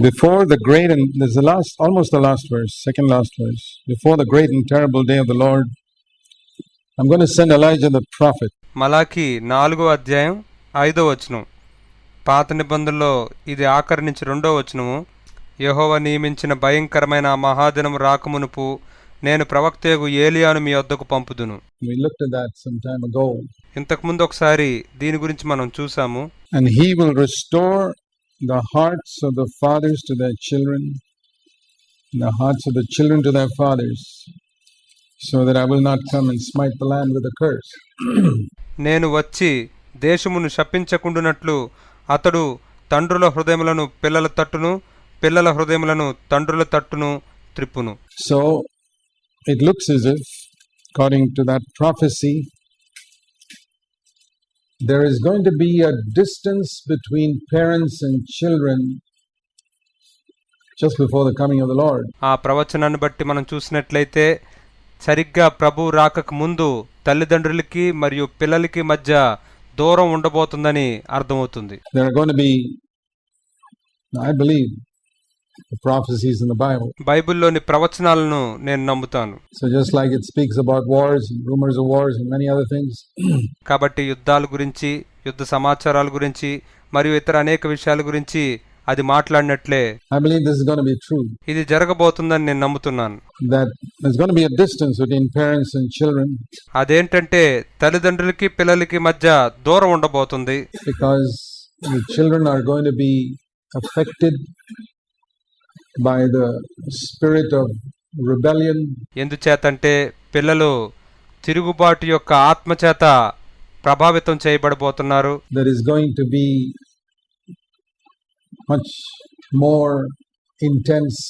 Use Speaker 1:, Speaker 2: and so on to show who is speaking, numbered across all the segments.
Speaker 1: Before the great and there's the last, almost the last verse, second last verse. Before the great and terrible day of the Lord, I'm going to send Elijah the prophet.
Speaker 2: మలాకి నాలుగో అధ్యాయం ఐదో వచనం పాత నిబంధనలో ఇది ఆఖరి నుంచి రెండో వచనము యెహోవా నియమించిన భయంకరమైన మహాదినం రాకమునుపు నేను ప్రవక్తయగు ఏలియాను మీ వద్దకు పంపుదును
Speaker 1: We looked at that some time ago.
Speaker 2: ఇంతకుముందు ఒకసారి దీని గురించి మనం చూసాము
Speaker 1: And he will restore the hearts of the fathers to their children, and the hearts of the children to their fathers, so that I will not come and smite the land with a curse.
Speaker 2: నేను వచ్చి దేశమును శపించకుండునట్లు అతడు తండ్రుల హృదయములను పిల్లల తట్టును పిల్లల హృదయములను తండ్రుల తట్టును త్రిప్పును
Speaker 1: So it looks as if, according to that prophecy, there is going to be a distance between parents and children just before the coming of the Lord.
Speaker 2: ఆ ప్రవచనాన్ని బట్టి మనం చూసినట్లయితే సరిగ్గా ప్రభు రాకకు ముందు తల్లిదండ్రులకి మరియు పిల్లలకి మధ్య దూరం ఉండబోతుందని అర్థమవుతుంది
Speaker 1: There are going to be, I believe, prophecies in the
Speaker 2: బైబిల్లోని ప్రవచనాలను నేను నమ్ముతాను.
Speaker 1: So just like it speaks about wars rumours of wars and many
Speaker 2: కాబట్టి యుద్ధాల గురించి యుద్ధ సమాచారాల గురించి మరియు ఇతర అనేక విషయాల గురించి అది మాట్లాడినట్లే. ఇది జరగబోతుందని నేను నమ్ముతున్నాను.
Speaker 1: దట్ ఇస్
Speaker 2: అదేంటంటే తల్లిదండ్రులకి పిల్లలకి మధ్య దూరం ఉండబోతుంది.
Speaker 1: Because children are going by the spirit of rebellion
Speaker 2: ఎందుచేతంటే పిల్లలు తిరుగుబాటు యొక్క ఆత్మ చేత ప్రభావితం చేయబడిపోతున్నారు
Speaker 1: there is going to be much more intense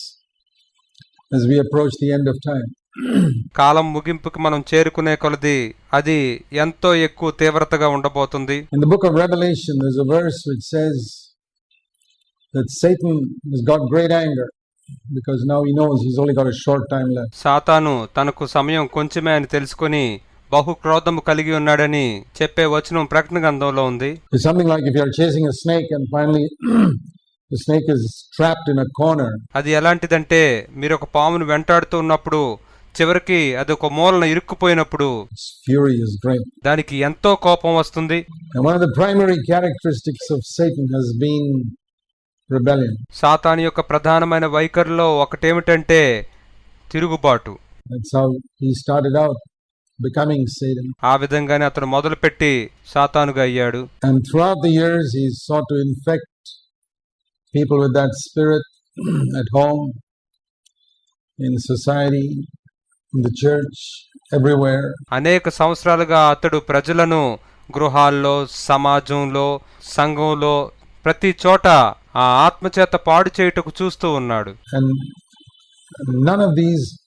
Speaker 1: as we approach the end of time.
Speaker 2: కాలం ముగింపుకి మనం చేరుకునే కొలది అది ఎంతో ఎక్కువ తీవ్రతగా ఉండబోతుంది.
Speaker 1: In the book of revelation there's a because now he knows his
Speaker 2: సాతాను తనకు సమయం కొంచెమే అని తెలుసుకొని బహు క్రోధము కలిగి ఉన్నాడని చెప్పే వచనం ప్రకటన గ్రంథంలో ఉంది.
Speaker 1: Something and finally the snake
Speaker 2: అది ఎలాంటిదంటే మీరు ఒక పామును వెంటాడుతూ ఉన్నప్పుడు చివరికి అది ఒక మూలన ఇరుక్కుపోయినప్పుడు దానికి ఎంతో కోపం వస్తుంది.
Speaker 1: ఆఫ్
Speaker 2: సాతాన్ యొక్క ప్రధానమైన వైఖరిలో ఒకటేమిటంటే తిరుగుబాటు.
Speaker 1: దట్స్ హౌ హి
Speaker 2: ఆ విధంగానే అతను మొదలుపెట్టి సాతానుగా అయ్యాడు.
Speaker 1: And throughout the years he sought infect people with that spirit at home in society in the church everywhere
Speaker 2: అనేక సంవత్సరాలుగా అతడు ప్రజలను గృహాల్లో సమాజంలో సంఘంలో ప్రతి చోట ఆ ఆత్మ చేత పాడు చేయుటకు చూస్తూ ఉన్నాడు.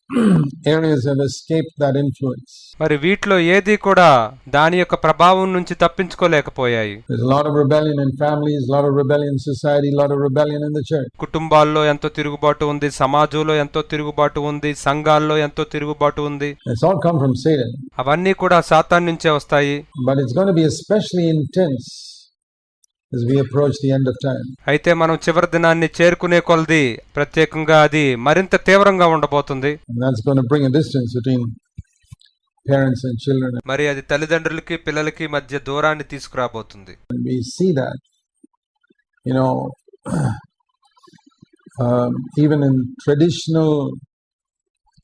Speaker 2: మరి వీటిలో ఏది కూడా దాని యొక్క ప్రభావం నుంచి తప్పించుకోలేకపోయాయి. కుటుంబాల్లో ఎంతో తిరుగుబాటు ఉంది సమాజంలో ఎంతో తిరుగుబాటు ఉంది సంఘాల్లో ఎంతో తిరుగుబాటు ఉంది. అవన్నీ కూడా సాతాన్ నుంచే వస్తాయి. అయితే మనం చివరి దినాన్ని చేరుకునే కొలది ప్రత్యేకంగా అది మరింత తీవ్రంగా ఉండబోతుంది
Speaker 1: And that's going to bring a distance between parents and children.
Speaker 2: మరి అది తల్లిదండ్రులకి పిల్లలకి మధ్య దూరాన్ని తీసుకురాబోతుంది
Speaker 1: And we see that, you know, um, even in traditional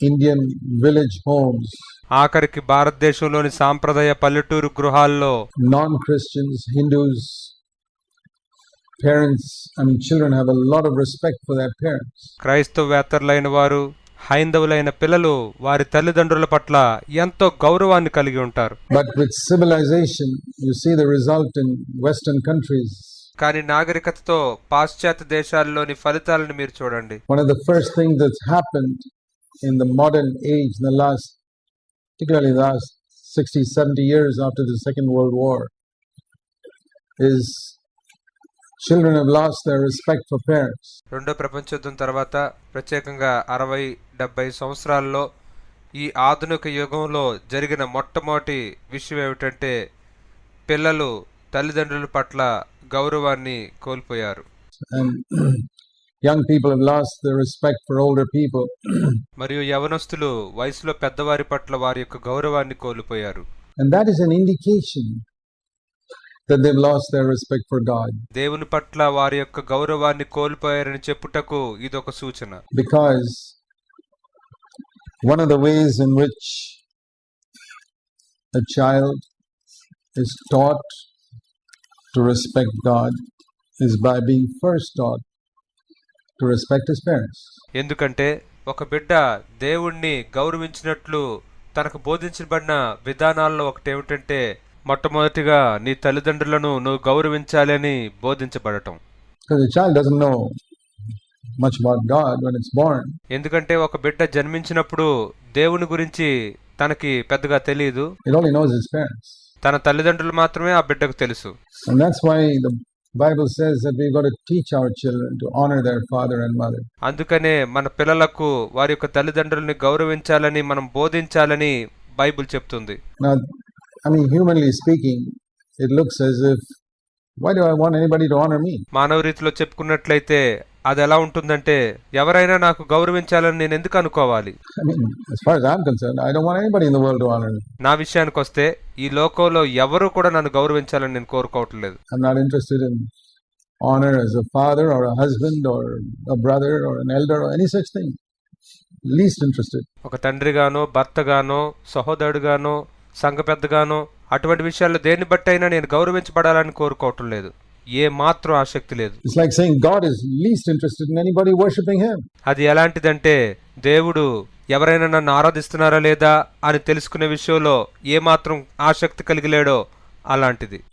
Speaker 1: Indian village homes,
Speaker 2: ఆఖరికి భారతదేశంలోని సాంప్రదాయ పల్లెటూరు గృహాల్లో
Speaker 1: non Christians, Hindus, parents and children have a respect for their parents
Speaker 2: క్రైస్తవేతరులైన వారు హైందవులైన పిల్లలు వారి తల్లిదండ్రుల పట్ల ఎంతో గౌరవాన్ని కలిగి ఉంటారు.
Speaker 1: But with civilisation you see the result in western countries
Speaker 2: కానీ నాగరికతతో పాశ్చాత్య దేశాల్లోని ఫలితాలను మీరు చూడండి.
Speaker 1: One of the first thing that happened in the modern age the last particularly last 60 70 years after the second world war is children have lost their respect for parents.
Speaker 2: రెండో ప్రపంచ యుద్ధం తర్వాత ప్రత్యేకంగా అరవై డెబ్బై సంవత్సరాల్లో ఈ ఆధునిక యుగంలో జరిగిన మొట్టమొదటి విషయం ఏమిటంటే పిల్లలు తల్లిదండ్రుల పట్ల గౌరవాన్ని కోల్పోయారు
Speaker 1: And Young people have lost their respect for older people.
Speaker 2: మరియు యవనస్తులు వయసులో పెద్దవారి పట్ల వారి యొక్క గౌరవాన్ని కోల్పోయారు
Speaker 1: And that is an indication that they've lost their respect for God.
Speaker 2: దేవుని పట్ల వారి యొక్క గౌరవాన్ని కోల్పోయారని చెప్పుటకు ఇది ఒక సూచన
Speaker 1: Because one of the ways in which a child is taught to respect God is by being first taught to respect his parents.
Speaker 2: ఎందుకంటే ఒక బిడ్డ దేవుణ్ణి గౌరవించినట్లు తనకు బోధించబడిన విధానాల్లో ఒకటి ఏమిటంటే మొట్టమొదటిగా నీ తల్లిదండ్రులను నువ్వు గౌరవించాలి అని బోధించబడటం. ఎందుకంటే ఒక బిడ్డ జన్మించినప్పుడు దేవుని గురించి తనకి పెద్దగా తెలియదు తన తల్లిదండ్రులు మాత్రమే ఆ బిడ్డకు తెలుసు. అందుకనే మన పిల్లలకు వారి యొక్క తల్లిదండ్రుల్ని గౌరవించాలని మనం బోధించాలని బైబుల్ చెప్తుంది.
Speaker 1: I mean, humanly speaking, it looks as if, why do I want anybody to honor me?
Speaker 2: మానవ రీతిలో చెప్పుకున్నట్లయితే అది ఎలా ఉంటుందంటే ఎవరైనా నాకు గౌరవించాలని నేను ఎందుకు అనుకోవాలి
Speaker 1: I mean, as far as I'm concerned, I don't want anybody in the world to honor me.
Speaker 2: నా విషయానికి వస్తే ఈ లోకంలో ఎవరు కూడా నన్ను గౌరవించాలని నేను కోరుకోవట్లేదు
Speaker 1: I'm not interested in honor as a father or a husband or a brother or an elder or any such thing. Least interested.
Speaker 2: ఒక తండ్రిగానో భర్తగానో సహోదరుడుగానో సంఘ పెద్దగానో అటువంటి విషయాల్లో దేన్ని బట్టి అయినా నేను గౌరవించబడాలని కోరుకోవటం లేదు. ఏ మాత్రం ఆసక్తి లేదు. అది ఎలాంటిదంటే దేవుడు ఎవరైనా నన్ను ఆరాధిస్తున్నారా లేదా అని తెలుసుకునే విషయంలో ఏ మాత్రం ఆసక్తి కలిగిలేడో అలాంటిది.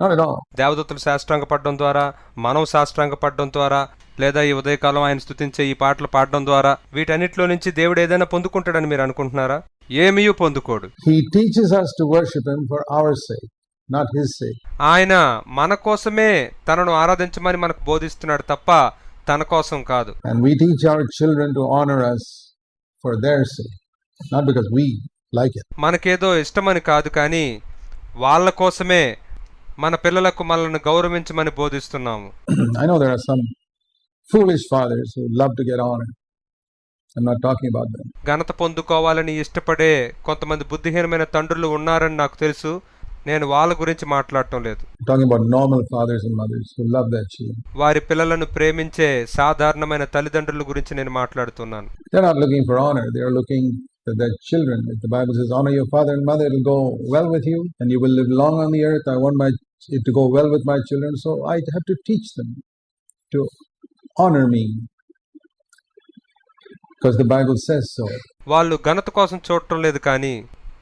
Speaker 2: దేవదత్తులు శాస్త్రాంగపడడం ద్వారా మనం శాస్త్రాంగపడడం ద్వారా లేదా ఈ ఉదయకాలం ఆయన స్తుతించే ఈ పాటలు పాడడం ద్వారా వీటన్నిటిలో నుంచి దేవుడు ఏదైనా పొందుకుంటాడని మీరు అనుకుంటున్నారా ఏమీ పొందుకోడు
Speaker 1: He teaches us to worship Him for our sake, not His sake.
Speaker 2: ఆయన మన కోసమే తనను ఆరాధించమని మనకు బోధిస్తున్నాడు తప్ప తన కోసం కాదు
Speaker 1: And we teach our children to honor us for their sake, not because we like it.
Speaker 2: మనకేదో ఇష్టమని కాదు కానీ వాళ్ళ కోసమే మన పిల్లలకు మనల్ని గౌరవించమని బోధిస్తున్నాము.
Speaker 1: I know there are some foolish fathers who love to get on
Speaker 2: ఘనత పొందుకోవాలని ఇష్టపడే కొంతమంది బుద్ధిహీనమైన తండ్రులు ఉన్నారని నాకు తెలుసు. నేను వాళ్ళ గురించి మాట్లాడటం లేదు.
Speaker 1: ఫాదర్స్
Speaker 2: వారి పిల్లలను ప్రేమించే సాధారణమైన తల్లిదండ్రుల గురించి నేను మాట్లాడుతున్నాను.
Speaker 1: Children father and mother go well with you and you will live long on the earth I want my to go well with my children, so I have to teach them to honor me. Because the Bible says so.
Speaker 2: వాళ్ళు ఘనత కోసం చూడటం లేదు కానీ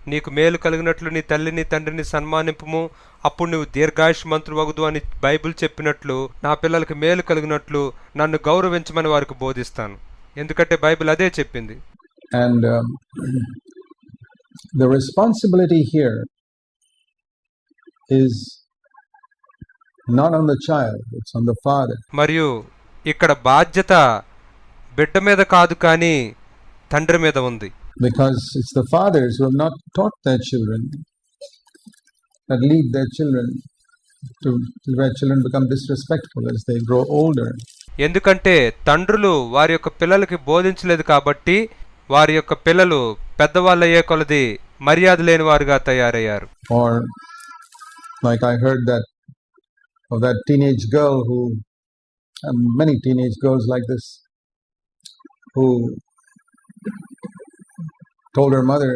Speaker 2: నీకు మేలు కలిగినట్లు నీ తల్లిని తండ్రిని సన్మానింపుము అప్పుడు నువ్వు దీర్ఘాయుష్మంతుడు వగుదు అని బైబిల్ చెప్పినట్లు నా పిల్లలకి మేలు కలిగినట్లు నన్ను గౌరవించమని వారికి బోధిస్తాను. ఎందుకంటే బైబిల్ అదే చెప్పింది.
Speaker 1: And um, the responsibility here
Speaker 2: మరియు ఇక్కడ బాధ్యత బిడ్డ మీద కాదు కానీ తండ్రి మీద ఉంది. ఎందుకంటే తండ్రులు వారి యొక్క పిల్లలకి బోధించలేదు కాబట్టి వారి యొక్క పిల్లలు పెద్దవాళ్ళు అయ్యే కొలది మర్యాద లేని వారుగా తయారయ్యారు
Speaker 1: of that teenage girl who, and many teenage girls like this, who told her mother,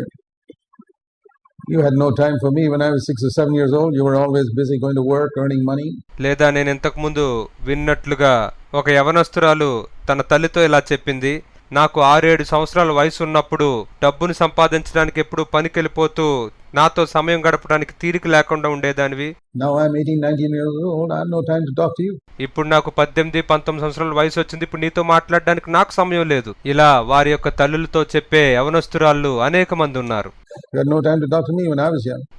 Speaker 1: You had no time for me when I was six or seven years old. You were always busy going to work, earning money.
Speaker 2: లేదా నేను ఇంతకుముందు విన్నట్లుగా ఒక యవనస్తురాలు తన తల్లితో ఇలా చెప్పింది నాకు ఆరేడు సంవత్సరాల వయసు ఉన్నప్పుడు డబ్బును సంపాదించడానికి ఎప్పుడు పనికెళ్ళిపోతూ నాతో సమయం గడపడానికి తీరిక లేకుండా ఉండేదానివి
Speaker 1: Now I'm 18, 19 years old. I have no time to talk to you.
Speaker 2: ఇప్పుడు నాకు పద్దెనిమిది పంతొమ్మిది సంవత్సరాల వయసు వచ్చింది ఇప్పుడు నీతో మాట్లాడడానికి నాకు సమయం లేదు ఇలా వారి యొక్క తల్లులతో చెప్పే యవనస్తురాళ్ళు అనేక మంది ఉన్నారు.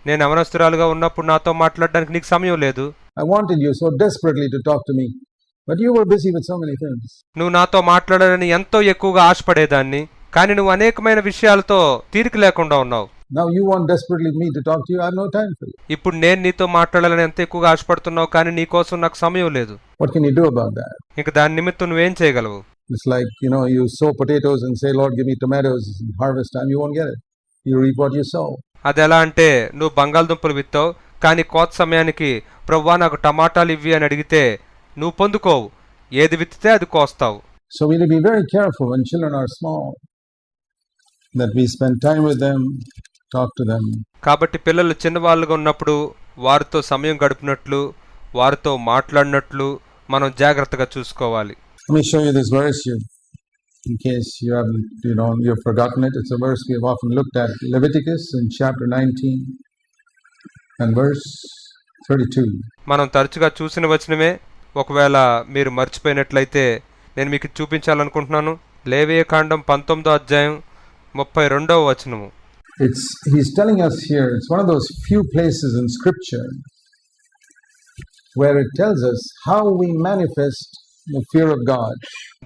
Speaker 2: నేను యవనస్తురాలుగా ఉన్నప్పుడు నాతో మాట్లాడడానికి నీకు సమయం లేదు
Speaker 1: I wanted you so desperately to talk to me, but you were busy with so many things.
Speaker 2: నువ్వు నాతో మాట్లాడాలని ఎంతో ఎక్కువగా ఆశపడేదాన్ని కానీ నువ్వు అనేకమైన విషయాలతో తీరిక లేకుండా ఉన్నావు
Speaker 1: Now you want desperately me to talk to you. I have no time for you.
Speaker 2: ఇప్పుడు నేను నీతో మాట్లాడాలని ఎంత ఎక్కువగా ఆశపడుతున్నావు కానీ నీ కోసం నాకు సమయం లేదు
Speaker 1: What can you do about that?
Speaker 2: ఇంక దాని నిమిత్తం నువ్వేం చేయగలవు
Speaker 1: It's like, you know, you sow potatoes and say, Lord, give me tomatoes. in harvest time, you won't get it. You reap what you sow.
Speaker 2: అది ఎలా అంటే నువ్వు బంగాళదుంపలు విత్తావు కానీ కోత సమయానికి ప్రవ్వా నాకు టమాటాలు ఇవ్వి అని అడిగితే నువ్వు పొందుకోవు ఏది విత్తితే అది కోస్తావు
Speaker 1: So we need to be very careful when children are small that we spend time with them,
Speaker 2: కాబట్టి పిల్లలు చిన్న వాళ్ళుగా ఉన్నప్పుడు వారితో సమయం గడిపినట్లు వారితో మాట్లాడినట్లు మనం జాగ్రత్తగా చూసుకోవాలి.
Speaker 1: In
Speaker 2: మనం తరచుగా చూసిన వచనమే ఒకవేళ మీరు మర్చిపోయినట్లయితే నేను మీకు చూపించాలనుకుంటున్నాను. లేవే కాండం పంతొమ్మిదో అధ్యాయం ముప్పై రెండవ వచనము.
Speaker 1: It's he's telling us here, it's one of those few places in scripture where it tells us how we manifest the fear of God.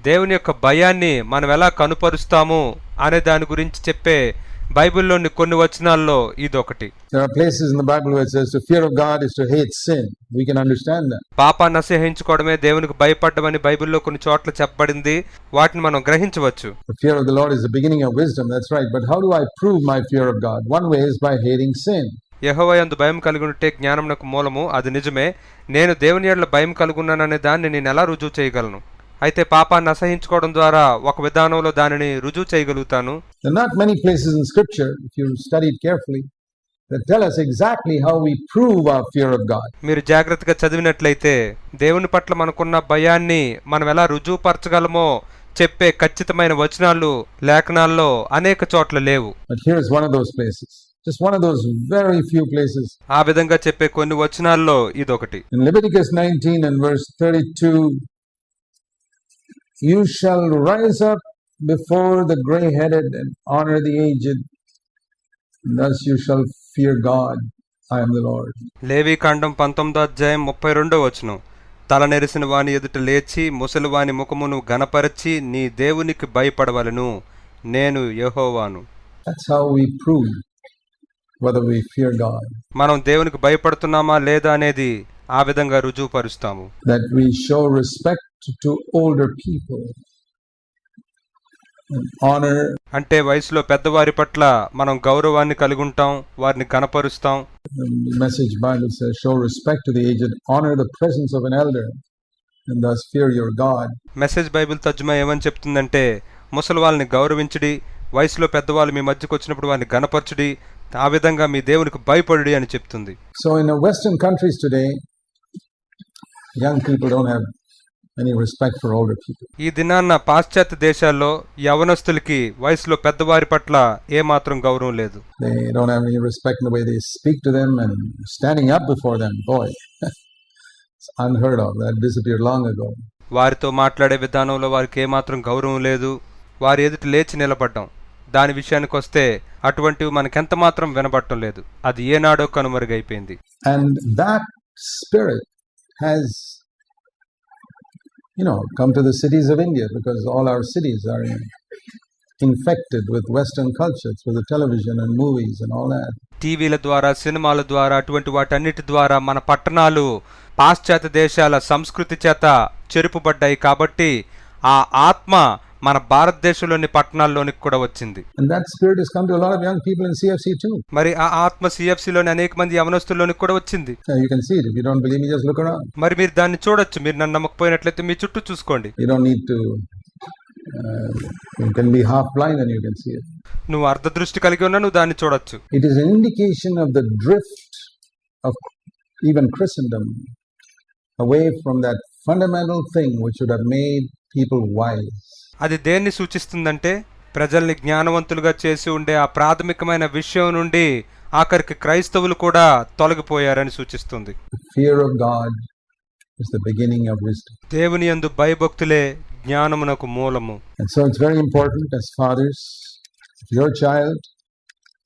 Speaker 2: దేవుని యొక్క భయాన్ని మనం ఎలా కనుపరుస్తాము అనే దాని గురించి చెప్పే బైబిల్లోని కొన్ని వచనాల్లో
Speaker 1: ఇది ఒకటి
Speaker 2: పాపాన్ని అసహించుకోవడమే దేవునికి భయపడ్డమని బైబిల్లో కొన్ని చోట్ల చెప్పబడింది. వాటిని మనం గ్రహించవచ్చు. యహోవయందు భయం కలిగి ఉంటే జ్ఞానం నాకు మూలము అది నిజమే. నేను దేవుని ఏళ్ళ భయం కలుగున్నాననే దాన్ని నేను ఎలా రుజువు చేయగలను? అయితే పాపాన్ని అసహించుకోవడం ద్వారా ఒక విధానంలో దానిని రుజువు చేయగలుగుతాను. మీరు జాగ్రత్తగా చదివినట్లయితే దేవుని పట్ల మనకున్న భయాన్ని మనం ఎలా రుజువుపరచగలమో చెప్పే ఖచ్చితమైన వచనాలు లేఖనాల్లో అనేక చోట్ల లేవు.
Speaker 1: Just one of those very few places. In Leviticus 19 and verse 32, you shall rise up before the gray headed and honor the aged. Thus you shall fear God. I am the Lord.
Speaker 2: లేవీ కాండం పంతొమ్మిదో అధ్యాయం ముప్పై రెండో వచనం తల నెరిసిన వాని ఎదుట లేచి ముసలి వాని ముఖమును గనపరచి నీ దేవునికి భయపడవలను నేను యెహోవాను
Speaker 1: That's how we prove whether we fear God.
Speaker 2: మనం దేవునికి భయపడుతున్నామా లేదా అనేది ఆ విధంగా
Speaker 1: రుజువు పరుస్తాము రెస్పెక్ట్ టు ఓల్డర్ పీపుల్
Speaker 2: అంటే వయసులో పెద్దవారి పట్ల మనం గౌరవాన్ని కలిగి ఉంటాం వారిని కనపరుస్తాం
Speaker 1: message Bible says show respect to the
Speaker 2: message Bible తజ్మా ఏమని చెప్తుందంటే ముసలి వాళ్ళని గౌరవించడి వయసులో పెద్దవాళ్ళు మీ మధ్యకు వచ్చినప్పుడు వారిని గణపరచడి ఆ విధంగా మీ దేవునికి భయపడి అని చెప్తుంది.
Speaker 1: So in western countries today young people don't have any respect for older people
Speaker 2: ఈ దినాన పాశ్చాత్య దేశాల్లో యవనస్తులకి వయసులో పెద్దవారి పట్ల ఏ మాత్రం గౌరవం లేదు.
Speaker 1: They don't have any respect in the way they speak to them and standing up before them boy unheard of that disappear long ago
Speaker 2: వారితో మాట్లాడే విధానంలో వారికి ఏమాత్రం గౌరవం లేదు. వారి ఎదుటి లేచి నిలబడ్డం. దాని విషయానికి వస్తే అటువంటివి మనకెంత మాత్రం వినబట్టం లేదు. అది ఏనాడో కనుమరుగైపోయింది.
Speaker 1: And that spirit has, you know, come to the cities of India because all our cities are in, infected with Western culture through the television and movies and all that.
Speaker 2: టీవీల ద్వారా సినిమాల ద్వారా అటువంటి వాటన్నిటి ద్వారా మన పట్టణాలు పాశ్చాత్య దేశాల సంస్కృతి చేత చెరుపుబడ్డాయి కాబట్టి ఆ ఆత్మ మన భారతదేశంలోని పట్టణాల్లోనికి కూడా వచ్చింది. మరి ఆ ఆత్మ సిఎఫ్సిలోని అనేక మంది యవనస్తుల్లోనికి కూడా వచ్చింది. మరి మీరు దాన్ని చూడొచ్చు. మీరు నన్ను నమ్మకపోయినట్లయితే మీ చుట్టూ చూసుకోండి. నువ్వు అర్ధ దృష్టి కలిగి ఉన్నా నువ్వు దాన్ని చూడొచ్చు.
Speaker 1: It is indication of the drift of even Christendom away from that fundamental thing which should had people wise
Speaker 2: అది దేన్ని సూచిస్తుందంటే ప్రజల్ని జ్ఞానవంతులుగా చేసి ఉండే ఆ ప్రాథమికమైన విషయం నుండి ఆఖరికి క్రైస్తవులు కూడా తొలగిపోయారని సూచిస్తుంది. దేవుని యందు భయభక్తులే జ్ఞానమునకు మూలము.
Speaker 1: So it's very important as fathers, your child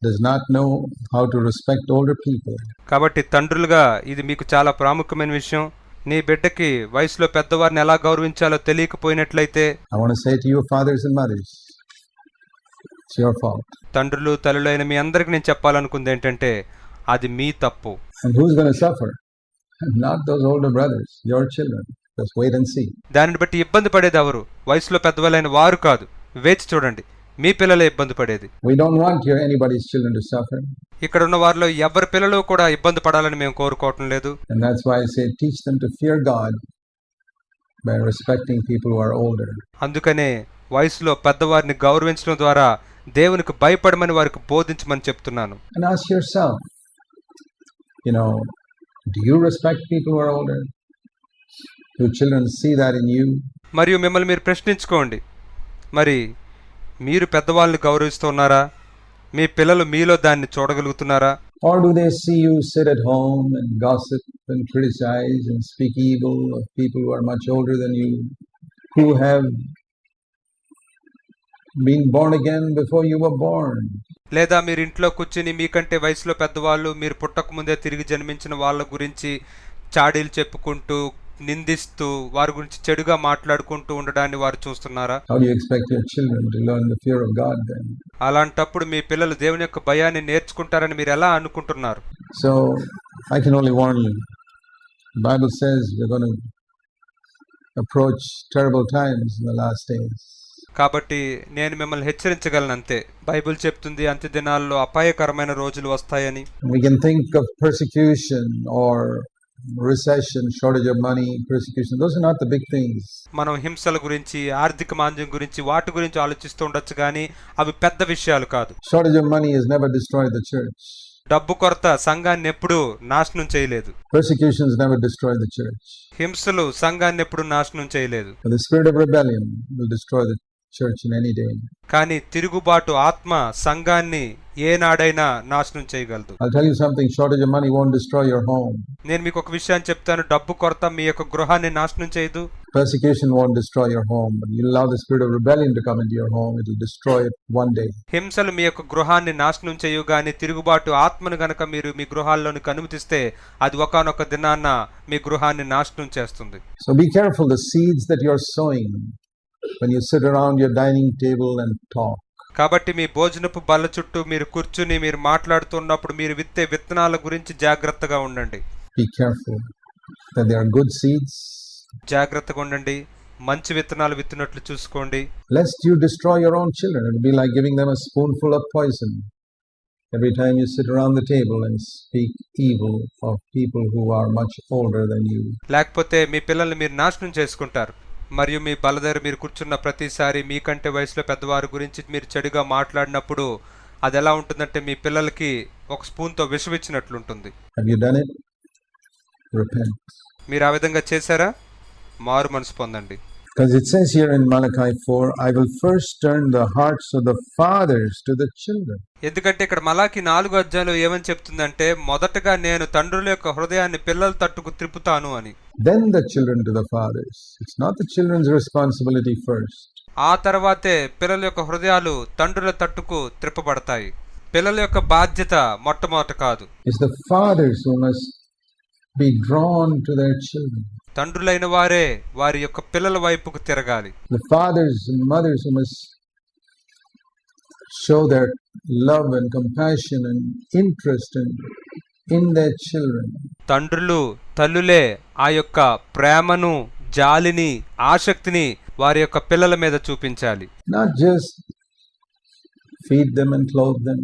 Speaker 1: does not know how to respect older people,
Speaker 2: కాబట్టి తండ్రులుగా ఇది మీకు చాలా ప్రాముఖ్యమైన విషయం. నీ బిడ్డకి వయసులో పెద్దవారిని ఎలా గౌరవించాలో తెలియకపోయినట్లయితే తండ్రులు తల్లులు అయిన మీ అందరికి నేను చెప్పాలనుకుంది ఏంటంటే అది మీ తప్పు. దానిని బట్టి ఇబ్బంది పడేది ఎవరు? వయసులో పెద్దవాళ్ళైన వారు కాదు. వేచి చూడండి. మీ పిల్లలే ఇబ్బంది పడేది. ఇక్కడ ఉన్న వారిలో ఎవరి పిల్లలు కూడా ఇబ్బంది పడాలని మేము కోరుకోవటం లేదు. అందుకనే వయసులో పెద్దవారిని గౌరవించడం ద్వారా దేవునికి భయపడమని వారికి బోధించమని చెప్తున్నాను. మరియు మిమ్మల్ని మీరు ప్రశ్నించుకోండి. మరి మీరు పెద్దవాళ్ళని గౌరవిస్తున్నారా మీ పిల్లలు మీలో దాన్ని చూడగలుగుతున్నారా
Speaker 1: Or do they see you sit at home and gossip and criticize and speak evil of people who are much older than you, who have been born again before you were born?
Speaker 2: లేదా మీరు ఇంట్లో కూర్చుని మీకంటే వయసులో పెద్దవాళ్ళు మీరు పుట్టక ముందే తిరిగి జన్మించిన వాళ్ళ గురించి చాడీలు చెప్పుకుంటూ నిందిస్తూ వారి గురించి చెడుగా మాట్లాడుకుంటూ ఉండడాన్ని వారు చూస్తున్నారా? అలాంటప్పుడు మీ పిల్లలు దేవుని యొక్క భయాన్ని నేర్చుకుంటారని మీరు ఎలా అనుకుంటున్నారు?
Speaker 1: So I can only warn you Bible we gonna approach terrible times in the last days
Speaker 2: కాబట్టి నేను మిమ్మల్ని హెచ్చరించగలను అంతే. బైబిల్ చెప్తుంది అంత్య దినాల్లో అపాయకరమైన రోజులు వస్తాయని.
Speaker 1: We can think of persecution or
Speaker 2: మనం హింసల గురించి ఆర్థిక మాంద్యం గురించి వాటి గురించి ఆలోచిస్తూ ఉండొచ్చు కానీ అవి పెద్ద విషయాలు కాదు.
Speaker 1: Shortage of money never destroy the
Speaker 2: డబ్బు కొరత సంఘాన్ని ఎప్పుడు నాశనం చేయలేదు.
Speaker 1: ప్రొసిక్యూషన్స్ నెవర్ డిస్ట్రాయ్ ద
Speaker 2: హింసలు సంఘాన్ని ఎప్పుడు నాశనం చేయలేదు.
Speaker 1: ద
Speaker 2: కానీ తిరుగుబాటు ఆత్మ సంఘాన్ని ఏ నాడైనా నాశనం చేయగలదు.
Speaker 1: ఐ టెల్ హోమ్
Speaker 2: నేను మీకు ఒక విషయాన్ని చెప్తాను డబ్బు కొరత మీ యొక్క గృహాన్ని నాశనం చేయదు.
Speaker 1: Persecution won't home home it one day
Speaker 2: హింసలు మీ యొక్క గృహాన్ని నాశనం చేయు గాని తిరుగుబాటు ఆత్మను గనక మీరు మీ గృహాల్లోని కనుమతిస్తే అది ఒకానొక దినాన మీ గృహాన్ని నాశనం చేస్తుంది.
Speaker 1: when you sit around your dining table and talk.
Speaker 2: కాబట్టి మీ భోజనపు బల్ల చుట్టూ మీరు కూర్చుని మీరు మాట్లాడుతున్నప్పుడు మీరు విత్తే విత్తనాల గురించి జాగ్రత్తగా ఉండండి.
Speaker 1: గుడ్ సీడ్స్
Speaker 2: జాగ్రత్తగా ఉండండి. మంచి విత్తనాలు విత్తునట్లు చూసుకోండి.
Speaker 1: Lest you destroy your own children it like giving them spoonful of poison every time you sit around the table and speak evil of people who are much older than you
Speaker 2: లేకపోతే మీ పిల్లల్ని మీరు నాశనం చేసుకుంటారు. మరియు మీ బల్ల దగ్గర మీరు కూర్చున్న ప్రతిసారి మీకంటే వయసులో పెద్దవారి గురించి మీరు చెడుగా మాట్లాడినప్పుడు అది ఎలా ఉంటుందంటే మీ పిల్లలకి ఒక స్పూన్తో విషం ఇచ్చినట్లుంటుంది. మీరు ఆ విధంగా చేశారా? మారు మనసు పొందండి.
Speaker 1: Because it says here in Malachi 4, I will first turn the hearts of the fathers to the children.
Speaker 2: ఎందుకంటే ఇక్కడ మలాకి నాలుగు అధ్యాయంలో ఏమని చెప్తుందంటే మొదటగా నేను తండ్రుల యొక్క హృదయాన్ని పిల్లల తట్టుకు త్రిపుతాను అని
Speaker 1: then the children to the fathers. It's not the children's responsibility first.
Speaker 2: ఆ తర్వాతే పిల్లల యొక్క హృదయాలు తండ్రుల తట్టుకు త్రిప్పబడతాయి పిల్లల యొక్క బాధ్యత మొట్టమొదట కాదు
Speaker 1: It's the fathers who must be drawn to their children.
Speaker 2: తండ్రులైన వారే వారి యొక్క పిల్లల వైపుకు తిరగాలి
Speaker 1: The fathers and mothers who must show their love and compassion and interest in, in their children.
Speaker 2: తండ్రులు తల్లులే ఆ యొక్క ప్రేమను జాలిని ఆసక్తిని వారి యొక్క పిల్లల మీద చూపించాలి
Speaker 1: Not just feed them and clothe them.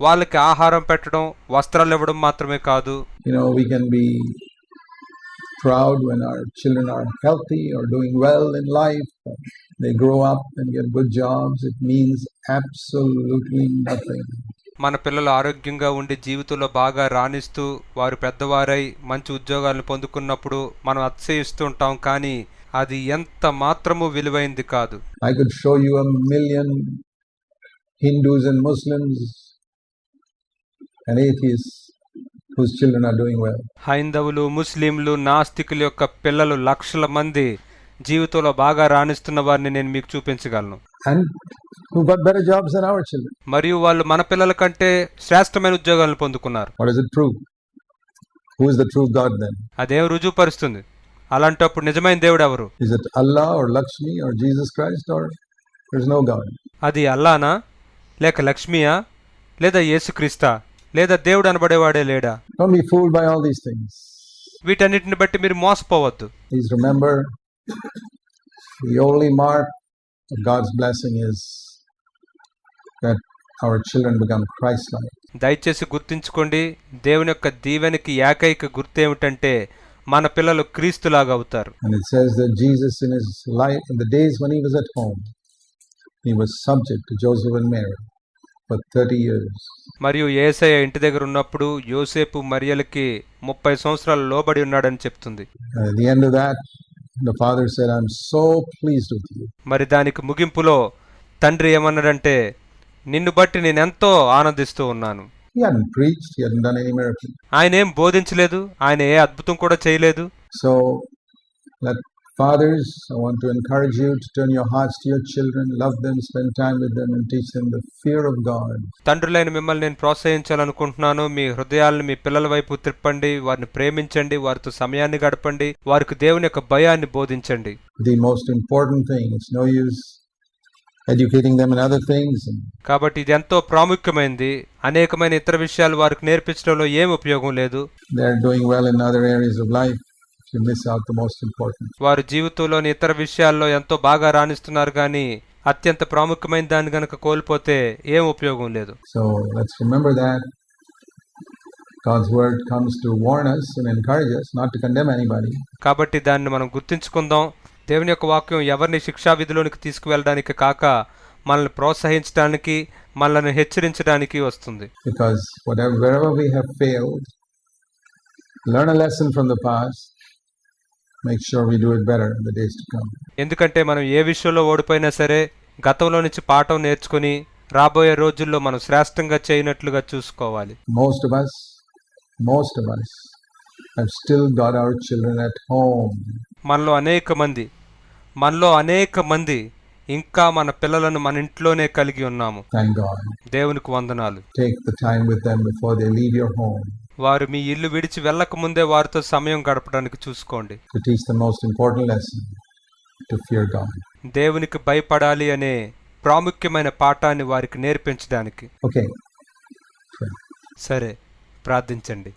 Speaker 2: వాళ్ళకి ఆహారం పెట్టడం వస్త్రాలు ఇవ్వడం మాత్రమే కాదు
Speaker 1: You know, we can be proud when our children are healthy or doing well in life. They grow up and get good jobs. It means absolutely nothing.
Speaker 2: మన పిల్లలు ఆరోగ్యంగా ఉండి జీవితంలో బాగా రాణిస్తూ వారు పెద్దవారై మంచి ఉద్యోగాలను పొందుకున్నప్పుడు మనం అతిశయిస్తూ ఉంటాం కానీ అది ఎంత మాత్రము విలువైంది కాదు
Speaker 1: I could show you a million Hindus and Muslims
Speaker 2: హైందవులు ముస్లింలు నాస్తికులు యొక్క పిల్లలు లక్షల మంది జీవితంలో బాగా రాణిస్తున్న వారిని నేను మీకు చూపించగలను. మరియు వాళ్ళు మన పిల్లల కంటే శ్రేష్టమైన ఉద్యోగాలను పొందుకున్నారు. అదేం రుజువు పరుస్తుంది అలాంటప్పుడు నిజమైన దేవుడు ఎవరు? అది అల్లానా? లేక లక్ష్మియా? లేదా యేసు క్రీస్తా లేదా దేవుడు అనబడేవాడే లేడా? వీటన్నిటిని బట్టి మీరు మోసపోవద్దు.
Speaker 1: Remember only mark God's our children become Christ like
Speaker 2: దయచేసి గుర్తుంచుకోండి దేవుని యొక్క దీవెనికి ఏకైక గుర్తు ఏమిటంటే మన పిల్లలు క్రీస్తు లాగా అవుతారు
Speaker 1: and Jesus in his life days when he at home he was subject to Joseph
Speaker 2: మరియు ఏసయ్య ఇంటి దగ్గర ఉన్నప్పుడు యోసేపు మరియలకి ముప్పై సంవత్సరాలు లోబడి ఉన్నాడని చెప్తుంది. మరి దానికి ముగింపులో తండ్రి ఏమన్నాడంటే నిన్ను బట్టి నేను ఎంతో ఆనందిస్తూ ఉన్నాను. ఆయన ఏం బోధించలేదు ఆయన ఏ అద్భుతం కూడా చేయలేదు
Speaker 1: that fathers, I want to encourage you to turn your hearts to your children, love them, spend time with them, and teach them the fear of God.
Speaker 2: తండ్రులైన మిమ్మల్ని నేను ప్రోత్సహించాలనుకుంటున్నాను మీ హృదయాలను మీ పిల్లల వైపు త్రిప్పండి వారిని ప్రేమించండి వారితో సమయాన్ని గడపండి వారికి దేవుని యొక్క భయాన్ని బోధించండి
Speaker 1: The most important thing, it's no use educating them in other things. And
Speaker 2: కాబట్టి ఇది ఎంతో ప్రాముఖ్యమైనది అనేకమైన ఇతర విషయాలు వారికి నేర్పించడంలో ఏం ఉపయోగం లేదు
Speaker 1: they're doing well in other areas of life. If
Speaker 2: వారి జీవితంలోని ఇతర విషయాల్లో ఎంతో బాగా రాణిస్తున్నారు కానీ అత్యంత ప్రాముఖ్యమైన దాన్ని గనక కోల్పోతే ఏం ఉపయోగం లేదు.
Speaker 1: So let's remember that God's word comes to warn us and encourage us not to condemn anybody.
Speaker 2: కాబట్టి దాన్ని మనం గుర్తుంచుకుందాం. దేవుని యొక్క వాక్యం ఎవరిని శిక్షా విధిలోనికి తీసుకువెళ్ళడానికి కాక మనల్ని ప్రోత్సహించడానికి మనల్ని హెచ్చరించడానికి వస్తుంది.
Speaker 1: Because whatever we have failed learn a lesson from the past
Speaker 2: ఎందుకంటే మనం ఏ విషయంలో ఓడిపోయినా సరే గతంలో నుంచి పాఠం నేర్చుకుని రాబోయే రోజుల్లో మనం శ్రేష్టంగా చేయనట్లుగా చూసుకోవాలి.
Speaker 1: Most of most of still have still got
Speaker 2: మనలో అనేక మంది మనలో అనేక మంది ఇంకా మన పిల్లలను మన ఇంట్లోనే కలిగి ఉన్నాము. దేవునికి వందనాలు. వారు మీ ఇల్లు విడిచి వెళ్ళక ముందే వారితో సమయం గడపడానికి చూసుకోండి
Speaker 1: to teach the most important lesson to fear God.
Speaker 2: దేవునికి భయపడాలి అనే ప్రాముఖ్యమైన పాఠాన్ని వారికి నేర్పించడానికి
Speaker 1: Okay.
Speaker 2: సరే ప్రార్థించండి